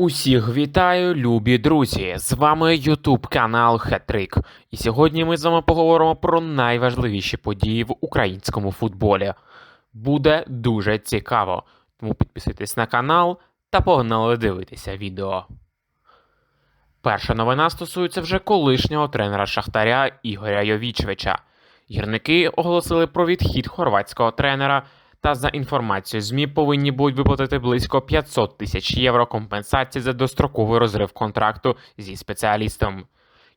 Усіх вітаю, любі друзі! З вами Ютуб канал Хетрик. І сьогодні ми з вами поговоримо про найважливіші події в українському футболі. Буде дуже цікаво, тому підписуйтесь на канал та погнали дивитися відео. Перша новина стосується вже колишнього тренера Шахтаря Ігоря Йовічевича. Гірники оголосили про відхід хорватського тренера та за інформацією ЗМІ повинні будуть виплатити близько 500 тисяч євро компенсації за достроковий розрив контракту зі спеціалістом.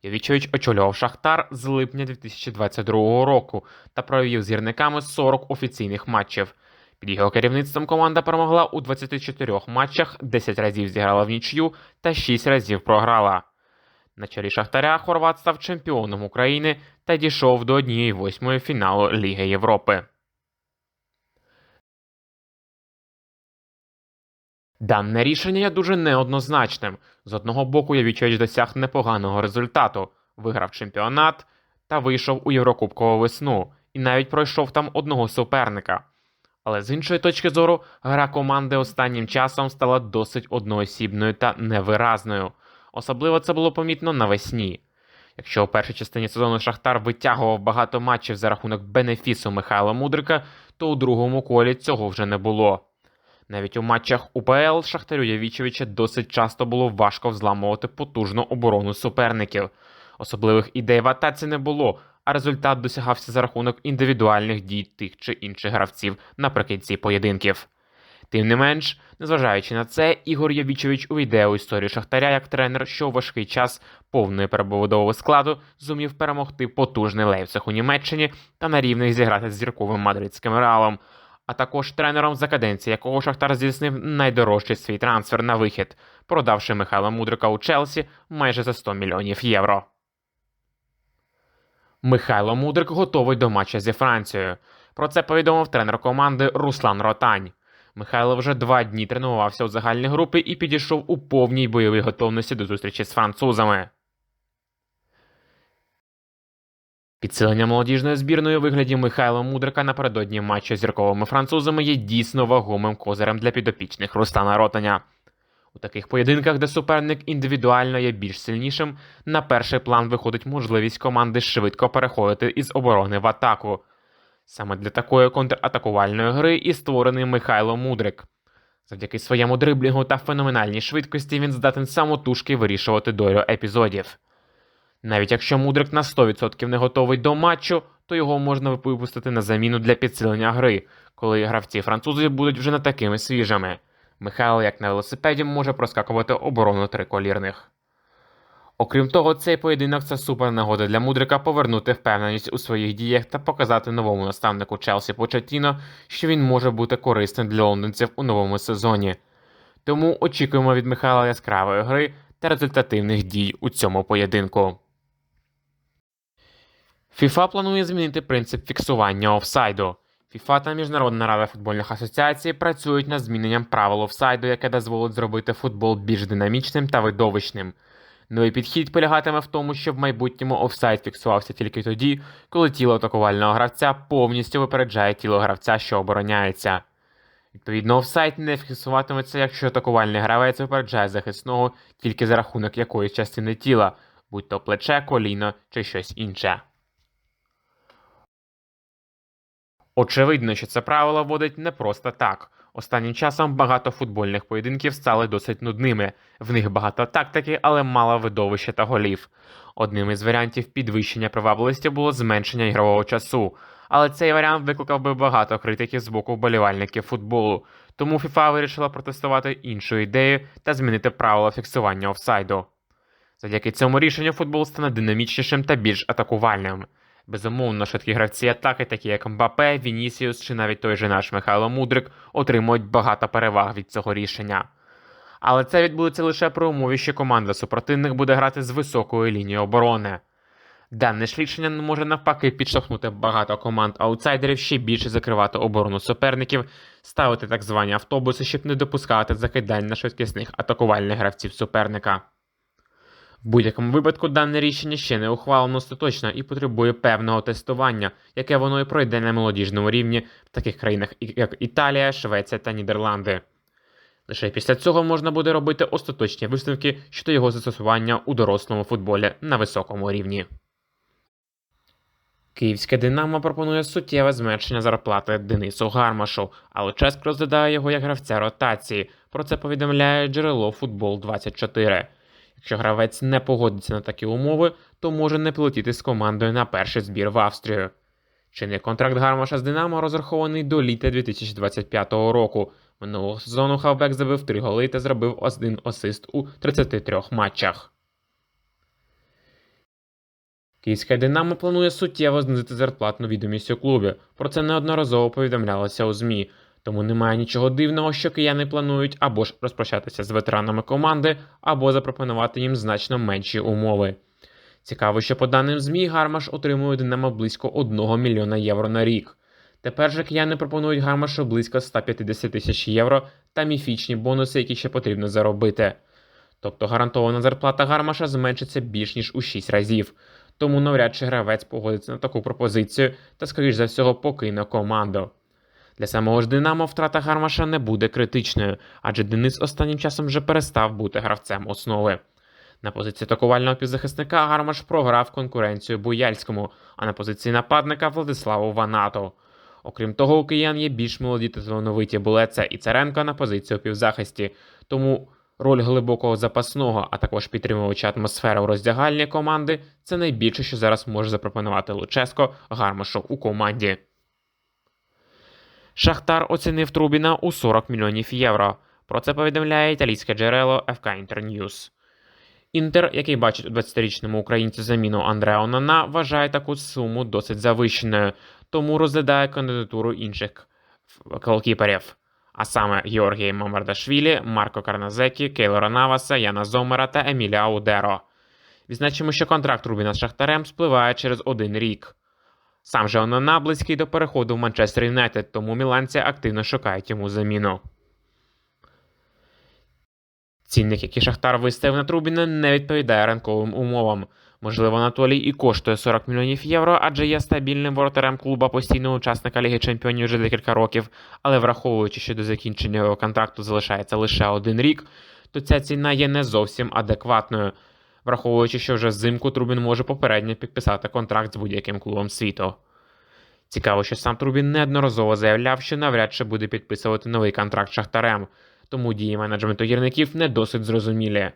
Йовічевич очолював Шахтар з липня 2022 року та провів з гірниками 40 офіційних матчів. Під його керівництвом команда перемогла у 24 матчах, 10 разів зіграла в нічю та 6 разів програла. На чолі Шахтаря Хорват став чемпіоном України та дійшов до 1-8 фіналу Ліги Європи. Дане рішення є дуже неоднозначним. З одного боку, Явічевич досяг непоганого результату, виграв чемпіонат та вийшов у Єврокубкову весну, і навіть пройшов там одного суперника. Але з іншої точки зору, гра команди останнім часом стала досить одноосібною та невиразною. Особливо це було помітно навесні. Якщо у першій частині сезону Шахтар витягував багато матчів за рахунок бенефісу Михайла Мудрика, то у другому колі цього вже не було. Навіть у матчах УПЛ Шахтарю Явічевича досить часто було важко взламувати потужну оборону суперників. Особливих ідей в атаці не було, а результат досягався за рахунок індивідуальних дій тих чи інших гравців наприкінці поєдинків. Тим не менш, незважаючи на це, Ігор Явічевич увійде у історію Шахтаря як тренер, що у важкий час повної перебудови складу зумів перемогти потужний Лейпциг у Німеччині та на рівних зіграти з зірковим мадридським реалом, а також тренером за каденції, якого Шахтар здійснив найдорожчий свій трансфер на вихід, продавши Михайла Мудрика у Челсі майже за 100 мільйонів євро. Михайло Мудрик готовий до матча зі Францією. Про це повідомив тренер команди Руслан Ротань. Михайло вже два дні тренувався у загальній групі і підійшов у повній бойовій готовності до зустрічі з французами. Підсилення молодіжної збірної у вигляді Михайла Мудрика напередодні матчу з зірковими французами є дійсно вагомим козирем для підопічних Руслана Ротаня. У таких поєдинках, де суперник індивідуально є більш сильнішим, на перший план виходить можливість команди швидко переходити із оборони в атаку. Саме для такої контратакувальної гри і створений Михайло Мудрик. Завдяки своєму дриблінгу та феноменальній швидкості він здатен самотужки вирішувати долю епізодів. Навіть якщо Мудрик на 100% не готовий до матчу, то його можна випустити на заміну для підсилення гри, коли гравці французи будуть вже не такими свіжими. Михайло, як на велосипеді, може проскакувати оборону триколірних. Окрім того, цей поєдинок це супер нагода для Мудрика повернути впевненість у своїх діях та показати новому наставнику Челсі Початіно, що він може бути корисним для лондонців у новому сезоні. Тому очікуємо від Михайла яскравої гри та результативних дій у цьому поєдинку. FIFA планує змінити принцип фіксування офсайду. FIFA та Міжнародна рада футбольних асоціацій працюють над зміненням правил офсайду, яке дозволить зробити футбол більш динамічним та видовищним. Новий підхід полягатиме в тому, що в майбутньому офсайд фіксувався тільки тоді, коли тіло атакувального гравця повністю випереджає тіло гравця, що обороняється. Відповідно, офсайд не фіксуватиметься, якщо атакувальний гравець випереджає захисного тільки за рахунок якоїсь частини тіла, будь то плече, коліно чи щось інше. Очевидно, що це правило вводить не просто так. Останнім часом багато футбольних поєдинків стали досить нудними. В них багато тактики, але мало видовища та голів. Одним із варіантів підвищення привабливості було зменшення ігрового часу. Але цей варіант викликав би багато критиків з боку вболівальників футболу. Тому FIFA вирішила протестувати іншу ідею та змінити правила фіксування офсайду. Завдяки цьому рішенню футбол стане динамічнішим та більш атакувальним. Безумовно, швидкі гравці атаки, такі як Мбапе, Вінісіус чи навіть той же наш Михайло Мудрик, отримують багато переваг від цього рішення. Але це відбудеться лише при умові, що команда супротивник буде грати з високою лінією оборони. Дане ж рішення може навпаки підштовхнути багато команд аутсайдерів ще більше закривати оборону суперників, ставити так звані автобуси, щоб не допускати закидань на швидкісних атакувальних гравців суперника. В будь-якому випадку дане рішення ще не ухвалено остаточно і потребує певного тестування, яке воно і пройде на молодіжному рівні в таких країнах, як Італія, Швеція та Нідерланди. Лише після цього можна буде робити остаточні висновки щодо його застосування у дорослому футболі на високому рівні. Київське Динамо пропонує суттєве зменшення зарплати Денису Гармашу, але Ческ розглядає його як гравця ротації. Про це повідомляє джерело Футбол 24. Якщо гравець не погодиться на такі умови, то може не полетіти з командою на перший збір в Австрію. Чинний контракт Гармаша з Динамо розрахований до літа 2025 року. Минулого сезону Хавбек забив 3 голи та зробив один асист у 33 матчах. Київське Динамо планує суттєво знизити зарплатну відомість у клубі. Про це неодноразово повідомлялося у ЗМІ. Тому немає нічого дивного, що кияни планують або ж розпрощатися з ветеранами команди, або запропонувати їм значно менші умови. Цікаво, що по даним ЗМІ Гармаш отримує Динамо близько 1 мільйона євро на рік. Тепер же кияни пропонують Гармашу близько 150 тисяч євро та міфічні бонуси, які ще потрібно заробити. Тобто гарантована зарплата Гармаша зменшиться більш ніж у 6 разів. Тому навряд чи гравець погодиться на таку пропозицію та, скоріш за всього, покине команду. Для самого ж Динамо втрата Гармаша не буде критичною, адже Денис останнім часом вже перестав бути гравцем основи. На позиції атакувального півзахисника Гармаш програв конкуренцію Буяльському, а на позиції нападника Владиславу Ванату. Окрім того, у киян є більш молоді та талановиті Булеца і Царенко на позиції у півзахисті, тому роль глибокого запасного, а також підтримувача атмосфери у роздягальні команди це найбільше, що зараз може запропонувати Луческо Гармашу у команді. Шахтар оцінив Трубіна у 40 мільйонів євро. Про це повідомляє італійське джерело FK Internews. Інтер, який бачить у 20-річному українцю заміну Андреа Онана, вважає таку суму досить завищеною, тому розглядає кандидатуру інших голкіперів, а саме Георгія Мамардашвілі, Марко Карназекі, Кейлора Наваса, Яна Зомера та Емілія Аудеро. Відзначимо, що контракт Рубіна з Шахтарем спливає через один рік. Сам же Онана близький до переходу в Манчестер Юнайтед, тому міланці активно шукають йому заміну. Цінник, який Шахтар виставив на Трубіна, не відповідає ранковим умовам. Можливо, Анатолій і коштує 40 мільйонів євро, адже є стабільним воротарем клуба постійного учасника Ліги Чемпіонів вже декілька років, але враховуючи, що до закінчення його контракту залишається лише один рік, то ця ціна є не зовсім адекватною, враховуючи, що вже взимку Трубін може попередньо підписати контракт з будь-яким клубом світу. Цікаво, що сам Трубін неодноразово заявляв, що навряд чи буде підписувати новий контракт Шахтарем, тому дії менеджменту гірників не досить зрозумілі.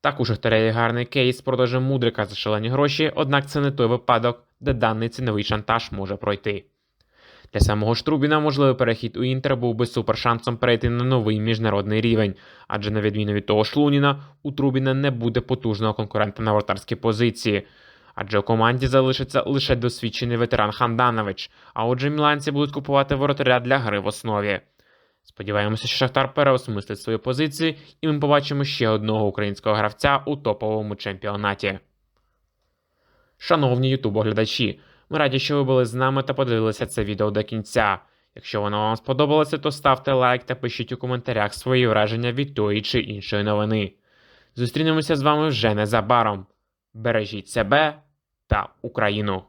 Так у Шахтаря є гарний кейс з продажем мудрика за шалені гроші, однак це не той випадок, де даний ціновий шантаж може пройти. Для самого ж Трубіна можливий перехід у Інтер був би супершансом перейти на новий міжнародний рівень, адже на відміну від того ж Луніна, у Трубіна не буде потужного конкурента на вратарській позиції. Адже у команді залишиться лише досвідчений ветеран Ханданович, а отже міланці будуть купувати воротаря для гри в основі. Сподіваємося, що Шахтар переосмислить свої позиції, і ми побачимо ще одного українського гравця у топовому чемпіонаті. Шановні ютуб-оглядачі, ми раді, що ви були з нами та подивилися це відео до кінця. Якщо воно вам сподобалося, то ставте лайк та пишіть у коментарях свої враження від тої чи іншої новини. Зустрінемося з вами вже незабаром. Бережіть себе та Україну!